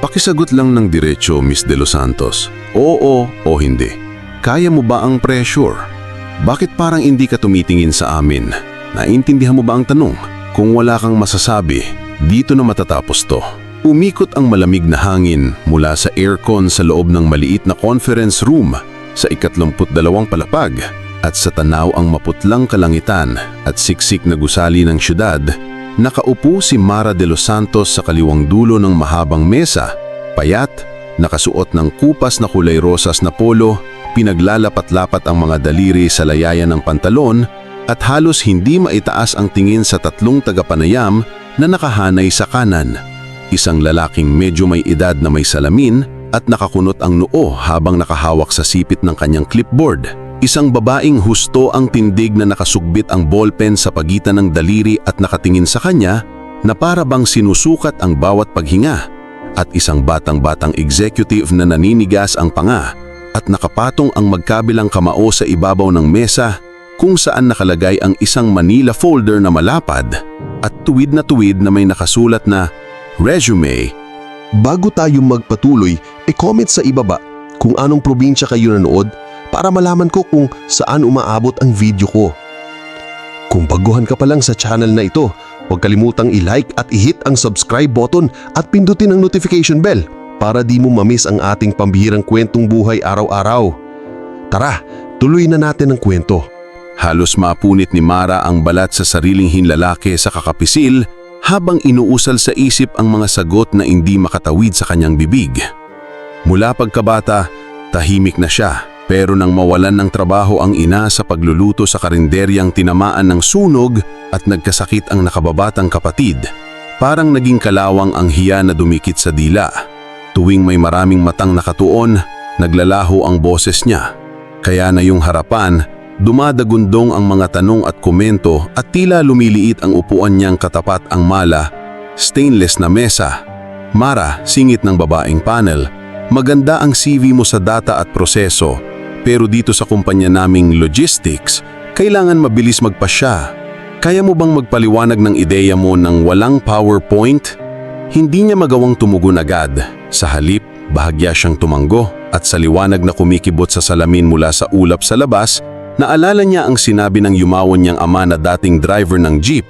Pakisagot lang ng diretsyo, Miss De Los Santos. Oo o hindi. Kaya mo ba ang pressure? Bakit parang hindi ka tumitingin sa amin? Naintindihan mo ba ang tanong? Kung wala kang masasabi, dito na matatapos to. Umikot ang malamig na hangin mula sa aircon sa loob ng maliit na conference room sa ikatlumput dalawang palapag at sa tanaw ang maputlang kalangitan at siksik na gusali ng syudad, nakaupo si Mara de los Santos sa kaliwang dulo ng mahabang mesa, payat, nakasuot ng kupas na kulay rosas na polo, pinaglalapat-lapat ang mga daliri sa layayan ng pantalon at halos hindi maitaas ang tingin sa tatlong tagapanayam na nakahanay sa kanan. Isang lalaking medyo may edad na may salamin at nakakunot ang noo habang nakahawak sa sipit ng kanyang clipboard. Isang babaeng husto ang tindig na nakasugbit ang ballpen sa pagitan ng daliri at nakatingin sa kanya na para bang sinusukat ang bawat paghinga at isang batang-batang executive na naninigas ang panga at nakapatong ang magkabilang kamao sa ibabaw ng mesa kung saan nakalagay ang isang Manila folder na malapad at tuwid na tuwid na may nakasulat na resume. Bago tayo magpatuloy, e-comment sa ibaba kung anong probinsya kayo nanood para malaman ko kung saan umaabot ang video ko. Kung baguhan ka pa lang sa channel na ito, huwag kalimutang i-like at i-hit ang subscribe button at pindutin ang notification bell para di mo mamiss ang ating pambihirang kwentong buhay araw-araw. Tara, tuloy na natin ang kwento. Halos mapunit ni Mara ang balat sa sariling hinlalaki sa kakapisil habang inuusal sa isip ang mga sagot na hindi makatawid sa kanyang bibig. Mula pagkabata, tahimik na siya pero nang mawalan ng trabaho ang ina sa pagluluto sa karinderyang tinamaan ng sunog at nagkasakit ang nakababatang kapatid, parang naging kalawang ang hiya na dumikit sa dila. Tuwing may maraming matang nakatuon, naglalaho ang boses niya. Kaya na yung harapan, dumadagundong ang mga tanong at komento at tila lumiliit ang upuan niyang katapat ang mala, stainless na mesa. Mara, singit ng babaeng panel, maganda ang CV mo sa data at proseso, pero dito sa kumpanya naming logistics, kailangan mabilis magpasya. Kaya mo bang magpaliwanag ng ideya mo ng walang PowerPoint? Hindi niya magawang tumugon agad. Sa halip, bahagya siyang tumanggo at sa liwanag na kumikibot sa salamin mula sa ulap sa labas, naalala niya ang sinabi ng yumawan niyang ama na dating driver ng jeep.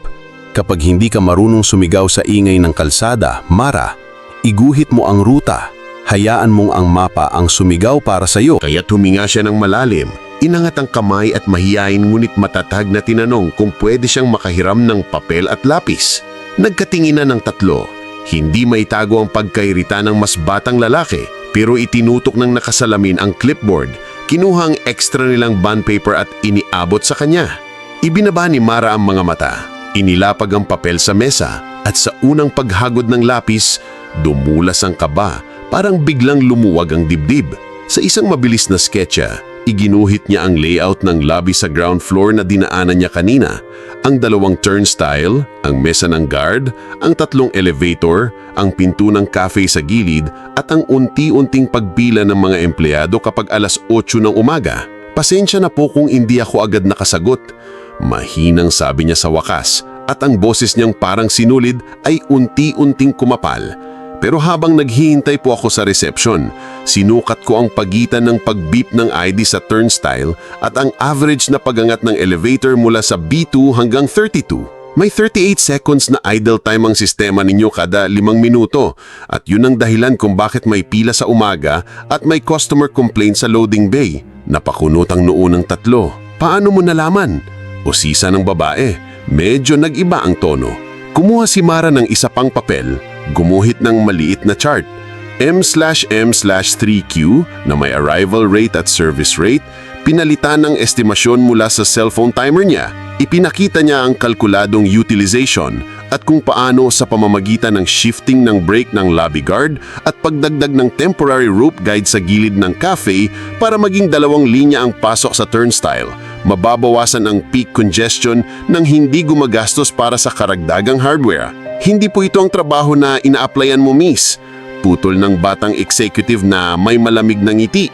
Kapag hindi ka marunong sumigaw sa ingay ng kalsada, Mara, iguhit mo ang ruta. Hayaan mong ang mapa ang sumigaw para sa iyo. Kaya huminga siya ng malalim, inangat ang kamay at mahiyain ngunit matatag na tinanong kung pwede siyang makahiram ng papel at lapis. Nagkatinginan ng tatlo. Hindi maitago ang pagkairita ng mas batang lalaki pero itinutok ng nakasalamin ang clipboard, kinuha ang extra nilang bond paper at iniabot sa kanya. Ibinaba ni Mara ang mga mata, inilapag ang papel sa mesa at sa unang paghagod ng lapis, dumulas ang kaba parang biglang lumuwag ang dibdib. Sa isang mabilis na sketcha, iginuhit niya ang layout ng lobby sa ground floor na dinaanan niya kanina. Ang dalawang turnstile, ang mesa ng guard, ang tatlong elevator, ang pinto ng cafe sa gilid at ang unti-unting pagpila ng mga empleyado kapag alas 8 ng umaga. Pasensya na po kung hindi ako agad nakasagot. Mahinang sabi niya sa wakas at ang boses niyang parang sinulid ay unti-unting kumapal. Pero habang naghihintay po ako sa reception, sinukat ko ang pagitan ng pag-beep ng ID sa turnstile at ang average na pagangat ng elevator mula sa B2 hanggang 32. May 38 seconds na idle time ang sistema ninyo kada limang minuto at yun ang dahilan kung bakit may pila sa umaga at may customer complaint sa loading bay. Napakunot ang noo ng tatlo. Paano mo nalaman? O sisa ng babae. Medyo nag-iba ang tono. Kumuha si Mara ng isa pang papel gumuhit ng maliit na chart. M slash M slash 3Q na may arrival rate at service rate, pinalitan ng estimasyon mula sa cellphone timer niya. Ipinakita niya ang kalkuladong utilization at kung paano sa pamamagitan ng shifting ng brake ng lobby guard at pagdagdag ng temporary rope guide sa gilid ng cafe para maging dalawang linya ang pasok sa turnstile. Mababawasan ang peak congestion nang hindi gumagastos para sa karagdagang hardware. Hindi po ito ang trabaho na ina-applyan mo, miss. Putol ng batang executive na may malamig na ngiti.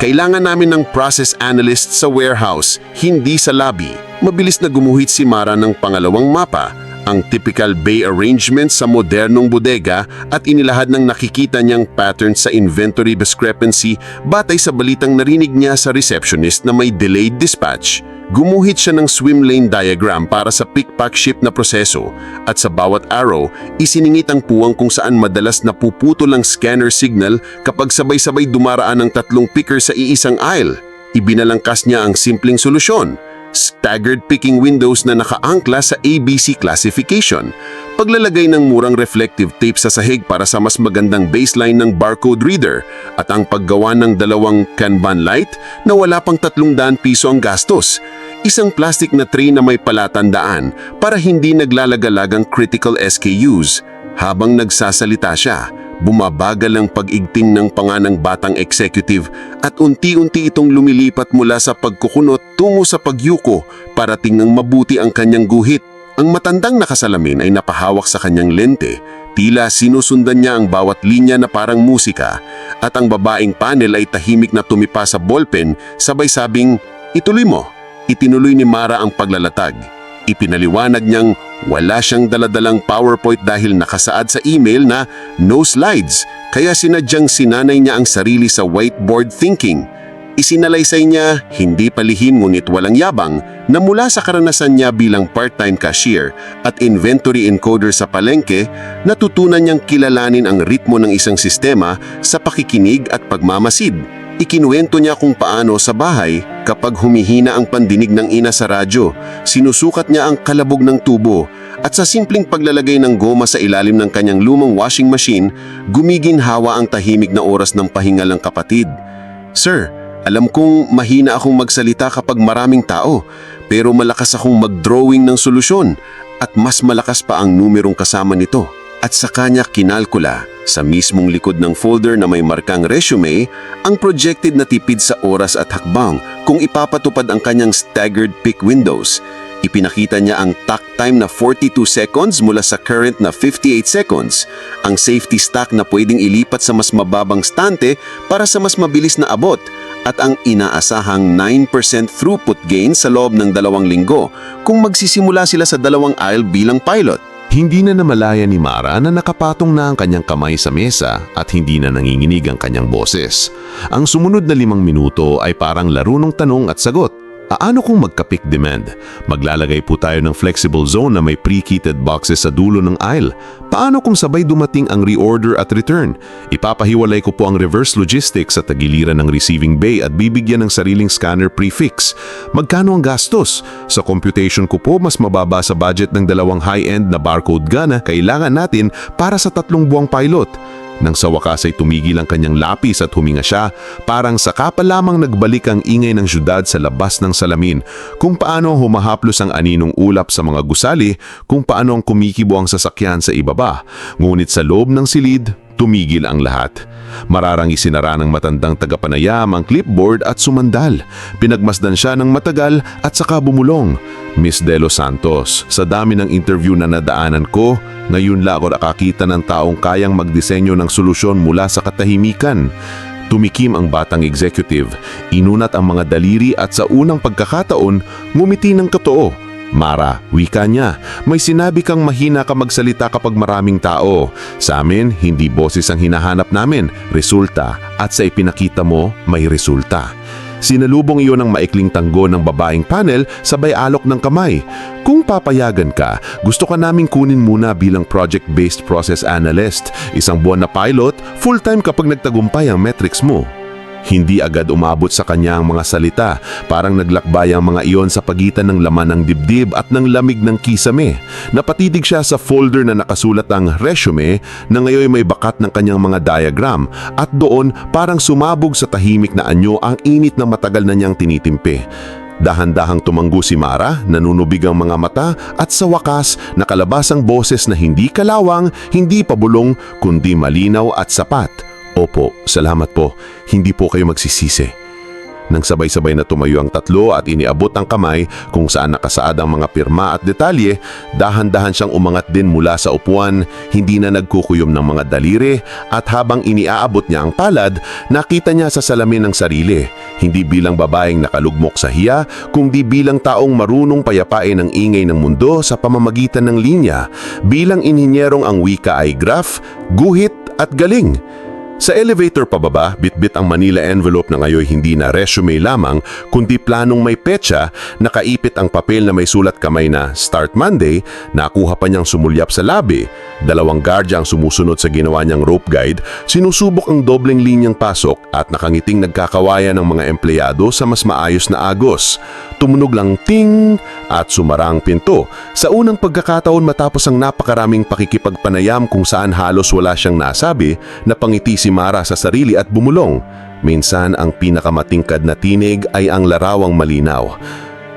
Kailangan namin ng process analyst sa warehouse, hindi sa lobby. Mabilis na gumuhit si Mara ng pangalawang mapa ang typical bay arrangement sa modernong bodega at inilahad ng nakikita niyang pattern sa inventory discrepancy batay sa balitang narinig niya sa receptionist na may delayed dispatch. Gumuhit siya ng swim lane diagram para sa pick-pack ship na proseso at sa bawat arrow, isiningit ang puwang kung saan madalas napuputol ang scanner signal kapag sabay-sabay dumaraan ang tatlong picker sa iisang aisle. Ibinalangkas niya ang simpleng solusyon, staggered picking windows na nakaangkla sa ABC classification, paglalagay ng murang reflective tape sa sahig para sa mas magandang baseline ng barcode reader, at ang paggawa ng dalawang Kanban light na wala pang 300 piso ang gastos. Isang plastic na tray na may palatandaan para hindi naglalagalagang critical SKUs. Habang nagsasalita siya, bumabagal ang pag-igting ng panganang batang executive at unti-unti itong lumilipat mula sa pagkukunot tungo sa pagyuko para tingnan mabuti ang kanyang guhit. Ang matandang nakasalamin ay napahawak sa kanyang lente, tila sinusundan niya ang bawat linya na parang musika at ang babaeng panel ay tahimik na tumipa sa ballpen sabay sabing, ituloy mo. Itinuloy ni Mara ang paglalatag. Ipinaliwanag niyang wala siyang daladalang PowerPoint dahil nakasaad sa email na no slides, kaya sinadyang sinanay niya ang sarili sa whiteboard thinking. Isinalaysay niya, hindi palihim ngunit walang yabang, na mula sa karanasan niya bilang part-time cashier at inventory encoder sa palengke, natutunan niyang kilalanin ang ritmo ng isang sistema sa pakikinig at pagmamasid. Ikinuwento niya kung paano sa bahay kapag humihina ang pandinig ng ina sa radyo, sinusukat niya ang kalabog ng tubo at sa simpleng paglalagay ng goma sa ilalim ng kanyang lumang washing machine, gumiginhawa ang tahimik na oras ng pahinga ng kapatid. Sir, alam kong mahina akong magsalita kapag maraming tao, pero malakas akong mag-drawing ng solusyon at mas malakas pa ang numerong kasama nito. At sa kanya kinalkula sa mismong likod ng folder na may markang resume ang projected na tipid sa oras at hakbang kung ipapatupad ang kanyang staggered pick windows. Ipinakita niya ang tack time na 42 seconds mula sa current na 58 seconds, ang safety stack na pwedeng ilipat sa mas mababang stante para sa mas mabilis na abot, at ang inaasahang 9% throughput gain sa loob ng dalawang linggo kung magsisimula sila sa dalawang aisle bilang pilot. Hindi na namalaya ni Mara na nakapatong na ang kanyang kamay sa mesa at hindi na nanginginig ang kanyang boses. Ang sumunod na limang minuto ay parang laro ng tanong at sagot. Aano kung magka-pick demand? Maglalagay po tayo ng flexible zone na may pre-kitted boxes sa dulo ng aisle. Paano kung sabay dumating ang reorder at return? Ipapahiwalay ko po ang reverse logistics sa tagiliran ng receiving bay at bibigyan ng sariling scanner prefix. Magkano ang gastos? Sa computation ko po, mas mababa sa budget ng dalawang high-end na barcode gun na kailangan natin para sa tatlong buwang pilot. Nang sa wakas ay tumigil ang kanyang lapis at huminga siya, parang saka pa lamang nagbalik ang ingay ng syudad sa labas ng salamin, kung paano humahaplos ang aninong ulap sa mga gusali, kung paano ang kumikibo ang sasakyan sa ibaba. Ngunit sa loob ng silid, tumigil ang lahat. Mararang isinara ng matandang tagapanayam ang clipboard at sumandal. Pinagmasdan siya ng matagal at saka bumulong. Miss De Los Santos, sa dami ng interview na nadaanan ko, ngayon la ako nakakita ng taong kayang magdisenyo ng solusyon mula sa katahimikan. Tumikim ang batang executive, inunat ang mga daliri at sa unang pagkakataon, ngumiti ng totoo. Mara, wika niya, may sinabi kang mahina ka magsalita kapag maraming tao. Sa amin, hindi boses ang hinahanap namin, resulta. At sa ipinakita mo, may resulta. Sinalubong iyon ng maikling tanggo ng babaeng panel sabay alok ng kamay. Kung papayagan ka, gusto ka naming kunin muna bilang project-based process analyst, isang buwan na pilot, full-time kapag nagtagumpay ang metrics mo. Hindi agad umabot sa kanya ang mga salita, parang naglakbay ang mga iyon sa pagitan ng laman ng dibdib at ng lamig ng kisame. Napatidig siya sa folder na nakasulat ang resume na ngayon may bakat ng kanyang mga diagram at doon parang sumabog sa tahimik na anyo ang init na matagal na niyang tinitimpi. Dahan-dahang tumanggo si Mara, nanunubig ang mga mata at sa wakas nakalabas ang boses na hindi kalawang, hindi pabulong, kundi malinaw at sapat. Opo, salamat po. Hindi po kayo magsisisi. Nang sabay-sabay na tumayo ang tatlo at iniabot ang kamay kung saan nakasaad ang mga pirma at detalye, dahan-dahan siyang umangat din mula sa upuan, hindi na nagkukuyom ng mga daliri at habang iniaabot niya ang palad, nakita niya sa salamin ng sarili, hindi bilang babaeng nakalugmok sa hiya, kundi bilang taong marunong payapain ang ingay ng mundo sa pamamagitan ng linya, bilang inhinyerong ang wika ay graph, guhit at galing. Sa elevator pababa, bitbit ang Manila envelope na ngayon hindi na resume lamang, kundi planong may petsa, nakaipit ang papel na may sulat kamay na Start Monday, nakuha pa niyang sumulyap sa labi. Dalawang guardia ang sumusunod sa ginawa niyang rope guide, sinusubok ang dobleng linyang pasok at nakangiting nagkakawayan ng mga empleyado sa mas maayos na agos. Tumunog lang ting at sumara ang pinto. Sa unang pagkakataon matapos ang napakaraming pakikipagpanayam kung saan halos wala siyang nasabi, napangiti si Mara sa sarili at bumulong. Minsan ang pinakamatingkad na tinig ay ang larawang malinaw.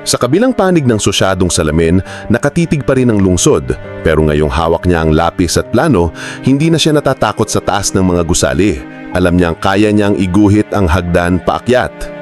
Sa kabilang panig ng sosyadong salamin, nakatitig pa rin ang lungsod. Pero ngayong hawak niya ang lapis at plano, hindi na siya natatakot sa taas ng mga gusali. Alam niyang kaya niyang iguhit ang hagdan paakyat.